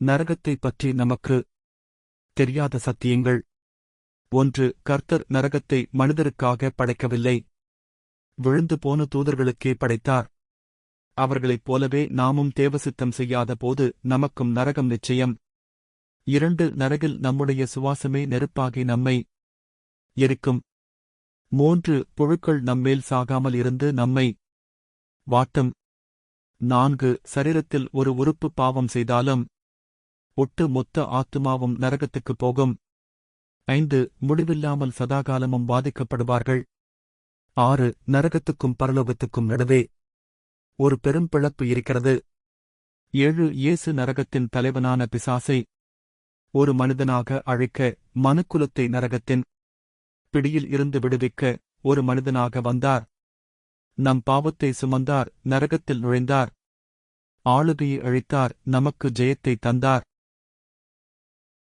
நரகத்தை பற்றி நமக்கு தெரியாத சத்தியங்கள். ஒன்று கர்த்தர் நரகத்தை மனிதருக்காக படைக்கவில்லை. விழுந்து போன தூதர்களுக்கே படைத்தார். அவர்களைப் போலவே நாமும் தேவசித்தம் செய்யாத போது நமக்கும் நரகம் நிச்சயம். இரண்டு நரகில் நம்முடைய சுவாசமே நெருப்பாகி நம்மை எரிக்கும். மூன்று புழுக்கள் நம்மேல் சாகாமல் இருந்து நம்மை வாட்டும். நான்கு சரீரத்தில் ஒரு உறுப்பு பாவம் செய்தாலும் ஒட்டு மொத்த ஆத்துமாவும் நரகத்துக்குப் போகும். ஐந்து முடிவில்லாமல் சதாகாலமும் பாதிக்கப்படுவார்கள் ஆறு நரகத்துக்கும் பரலோகத்துக்கும் நடுவே ஒரு பெரும் பிளப்பு இருக்கிறது. ஏழு இயேசு நரகத்தின் தலைவனான பிசாசை ஒரு மனிதனாக அழைக்க மனுக்குலத்தை நரகத்தின் பிடியில் இருந்து விடுவிக்க ஒரு மனிதனாக வந்தார். நம் பாவத்தை சுமந்தார் நரகத்தில் நுழைந்தார். ஆளுகையை அழித்தார் நமக்கு ஜெயத்தை தந்தார்.